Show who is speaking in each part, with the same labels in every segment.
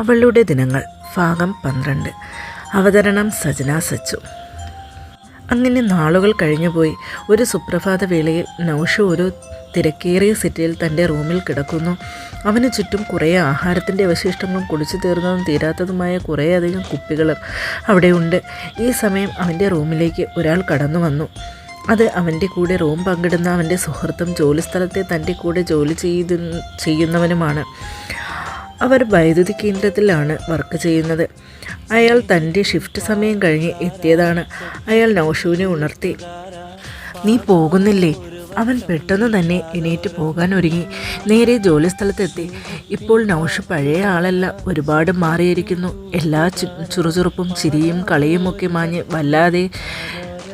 Speaker 1: അവളുടെ ദിനങ്ങൾ ഭാഗം പന്ത്രണ്ട്. അവതരണം സജന സച്ചു. അങ്ങനെ നാളുകൾ കഴിഞ്ഞുപോയി. ഒരു സുപ്രഭാത വേളയിൽ നൗഷു ഒരു തിരക്കേറിയ സിറ്റിയിൽ തന്റെ റൂമിൽ കിടക്കുന്നു. അവന് ചുറ്റും കുറേ ആഹാരത്തിന്റെ അവശിഷ്ടങ്ങളും കുടിച്ചു തീർന്നതും തീരാത്തതുമായ കുറേയധികം കുപ്പികൾ അവിടെയുണ്ട്. ഈ സമയം അവന്റെ റൂമിലേക്ക് ഒരാൾ കടന്നു വന്നു. അത് അവന്റെ കൂടെ റൂം പങ്കിടുന്ന അവന്റെ സുഹൃത്തും ജോലിസ്ഥലത്തെ തന്റെ കൂടെ ജോലി ചെയ്തു ചെയ്യുന്നവനുമാണ്. അവർ വൈദ്യുതി കേന്ദ്രത്തിലാണ് വർക്ക് ചെയ്യുന്നത്. അയാൾ തന്റെ ഷിഫ്റ്റ് സമയം കഴിഞ്ഞ് എത്തിയതാണ്. അയാൾ നൗഷുവിനെ ഉണർത്തി. നീ പോകുന്നില്ലേ? അവൻ പെട്ടെന്ന് തന്നെ എണീറ്റ് പോകാൻ ഒരുങ്ങി. നേരെ ജോലിസ്ഥലത്തെത്തി. ഇപ്പോൾ നൗഷ് പഴയ ആളല്ല. ഒരുപാട് മാറിയിരിക്കുന്നു. എല്ലാ ചുറുചുറുപ്പും ചിരിയും കളിയുമൊക്കെ മാഞ്ഞ് വല്ലാതെ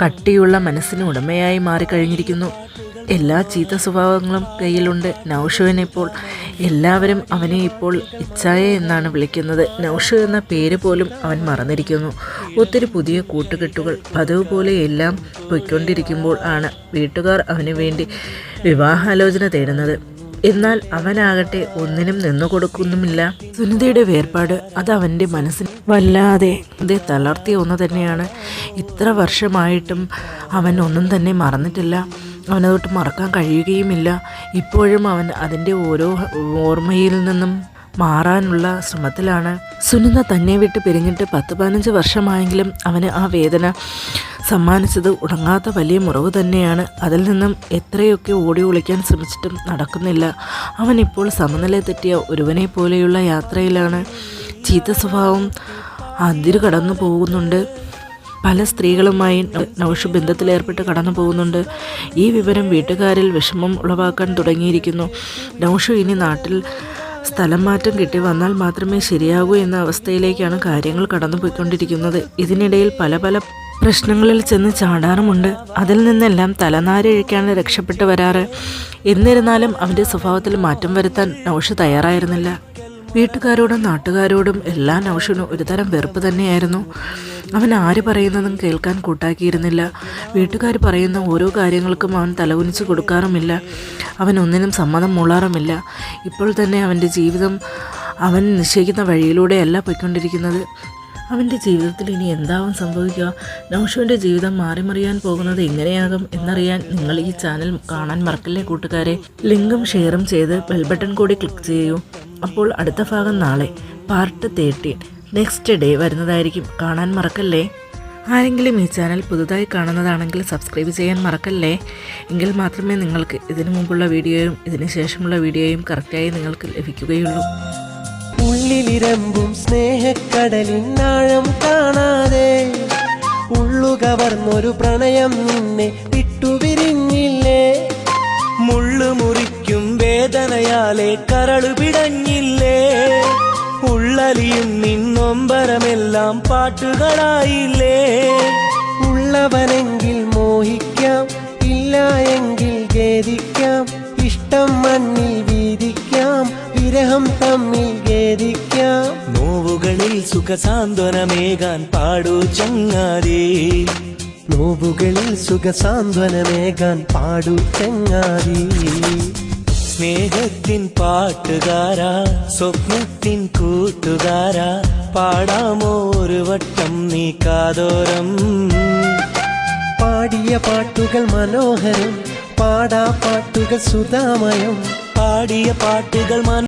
Speaker 1: കട്ടിയുള്ള മനസ്സിന് ഉടമയായി മാറിക്കഴിഞ്ഞിരിക്കുന്നു. എല്ലാ ചീത്ത സ്വഭാവങ്ങളും കയ്യിലുണ്ട്. നൗഷുവിനെ ഇപ്പോൾ എല്ലാവരും അവനെ ഇപ്പോൾ ഇച്ഛായ എന്നാണ് വിളിക്കുന്നത്. നൗഷു എന്ന പേര് പോലും അവൻ മറന്നിരിക്കുന്നു. ഒത്തിരി പുതിയ കൂട്ടുകെട്ടുകൾ പതിവ് പോലെ എല്ലാം പൊയ്ക്കൊണ്ടിരിക്കുമ്പോൾ ആണ് വീട്ടുകാർ അവന് വേണ്ടി വിവാഹാലോചന തേടുന്നത്. എന്നാൽ അവനാകട്ടെ ഒന്നിനും നിന്നു കൊടുക്കുന്നുമില്ല. സുനിതയുടെ വേർപാട് അത് അവന്റെ മനസ്സിന് വല്ലാതെ അത് തളർത്തിയ ഒന്ന് തന്നെയാണ്. ഇത്ര വർഷമായിട്ടും അവൻ ഒന്നും തന്നെ മറന്നിട്ടില്ല. അവനതൊട്ട് മറക്കാൻ കഴിയുകയുമില്ല. ഇപ്പോഴും അവൻ അതിന്റെ ഓരോ ഓർമ്മയിൽ നിന്നും മാറാനുള്ള ശ്രമത്തിലാണ്. സുനിത തന്നെ വിട്ട് പിരിഞ്ഞിട്ട് പത്ത് പതിനഞ്ച് വർഷമായെങ്കിലും അവന് ആ വേദന സമ്മാനിച്ചത് ഉടങ്ങാത്ത വലിയ മുറിവ് തന്നെയാണ്. അതിൽ നിന്നും എത്രയൊക്കെ ഓടി ഒളിക്കാൻ ശ്രമിച്ചിട്ടും നടക്കുന്നില്ല. അവൻ ഇപ്പോൾ സമനില തെറ്റിയ ഒരുവനെ പോലെയുള്ള യാത്രയിലാണ്. ചീത്ത സ്വഭാവം അതിരുകടന്നു പോകുന്നുണ്ട് പല സ്ത്രീകളുമായി നൗഷ് ബന്ധത്തിലേർപ്പെട്ട് കടന്നു പോകുന്നുണ്ട്. ഈ വിവരം വീട്ടുകാരിൽ വിഷമം ഉളവാക്കാൻ തുടങ്ങിയിരിക്കുന്നു. നൗഷു ഇനി നാട്ടിൽ സ്ഥലം മാറ്റം കിട്ടി വന്നാൽ മാത്രമേ ശരിയാകൂ എന്ന അവസ്ഥയിലേക്കാണ് കാര്യങ്ങൾ കടന്നു പോയിക്കൊണ്ടിരിക്കുന്നത് ഇതിനിടയിൽ പല പല പ്രശ്നങ്ങളിൽ ചെന്ന് ചാടാറുമുണ്ട്. അതിൽ നിന്നെല്ലാം തലനാരിഴയ്ക്കാണ് രക്ഷപ്പെട്ടു വരാറ്. എന്നിരുന്നാലും അവന്റെ സ്വഭാവത്തിൽ മാറ്റം വരുത്താൻ നൗഷ് തയ്യാറായിരുന്നില്ല. വീട്ടുകാരോടും നാട്ടുകാരോടും എല്ലാ നൗഷിനും ഒരുതരം വെറുപ്പ് തന്നെയായിരുന്നു. അവൻ ആര് പറയുന്നതും കേൾക്കാൻ കൂട്ടാക്കിയിരുന്നില്ല. വീട്ടുകാർ പറയുന്ന ഓരോ കാര്യങ്ങൾക്കും അവൻ തലകുനിച്ച് കൊടുക്കാറുമില്ല. അവൻ ഒന്നിനും സമ്മതം മൂളാറുമില്ല. ഇപ്പോൾ തന്നെ അവന്റെ ജീവിതം അവൻ നിശ്ചയിക്കുന്ന വഴിയിലൂടെയല്ല പോയിക്കൊണ്ടിരിക്കുന്നത്. അവന്റെ ജീവിതത്തിൽ ഇനി എന്താവും സംഭവിക്കുക? നൗഷുവിന്റെ ജീവിതം മാറിമറിയാൻ പോകുന്നത് എങ്ങനെയാകും എന്നറിയാൻ നിങ്ങൾ ഈ ചാനൽ കാണാൻ മറക്കില്ലേ കൂട്ടുകാരെ? ലിങ്കും ഷെയറും ചെയ്ത് ബെൽബട്ടൺ കൂടി ക്ലിക്ക് ചെയ്യൂ. അപ്പോൾ അടുത്ത ഭാഗം നാളെ. Part thirteen. നെക്സ്റ്റ് ഡേ വരുന്നതായിരിക്കും. കാണാൻ മറക്കല്ലേ? ആരെങ്കിലും ഈ ചാനൽ പുതുതായി കാണുന്നതാണെങ്കിൽ സബ്സ്ക്രൈബ് ചെയ്യാൻ മറക്കല്ലേ? എങ്കിൽ മാത്രമേ നിങ്ങൾക്ക് ഇതിനു മുമ്പുള്ള വീഡിയോയും ഇതിനു ശേഷമുള്ള വീഡിയോയും കറക്റ്റായി നിങ്ങൾക്ക് ലഭിക്കുകയുള്ളൂ.
Speaker 2: ഉള്ളിലിരമ്പും സ്നേഹക്കടലിനാഴം കാണാതെ ഉള്ളുകവർന്നൊരു പ്രണയം നിന്നെ വിട്ടുപിരിഞ്ഞില്ലേ? മുള്ളു മുറിക്കും വേദനയാലെ കരളു പിടഞ്ഞില്ലേ? ഉള്ളലിയും നിന്നൊമ്പരമെല്ലാം പാട്ടുകളായില്ലേ? ഉള്ളവനെങ്കിൽ മോഹിക്കാം ഇല്ല എങ്കിൽ ഖേദിക്കാം ഇഷ്ടം മണ്ണിൽ വീതിക്കാം വിരഹം തമ്മിൽ ഖേദിക്കാം. നോവുകളിൽ സുഖസാന്ത്വനമേകാൻ പാടൂ ചങ്ങാതി. നോവുകളിൽ സുഖസാന്ത്വനമേകാൻ പാടൂ ചങ്ങാതി. സ്നേഹത്തിൻ പാട്ടുകാരാ സ്വപ്നത്തിൻ കൂട്ടുകാരാ പാടാമോ ഒരു വട്ടം നീ കാതോരം. പാടിയ പാട്ടുകൾ മനോഹരം പാടാ പാട്ടുകൾ സുതാമയം. പാടിയ പാട്ടുകൾ മനോ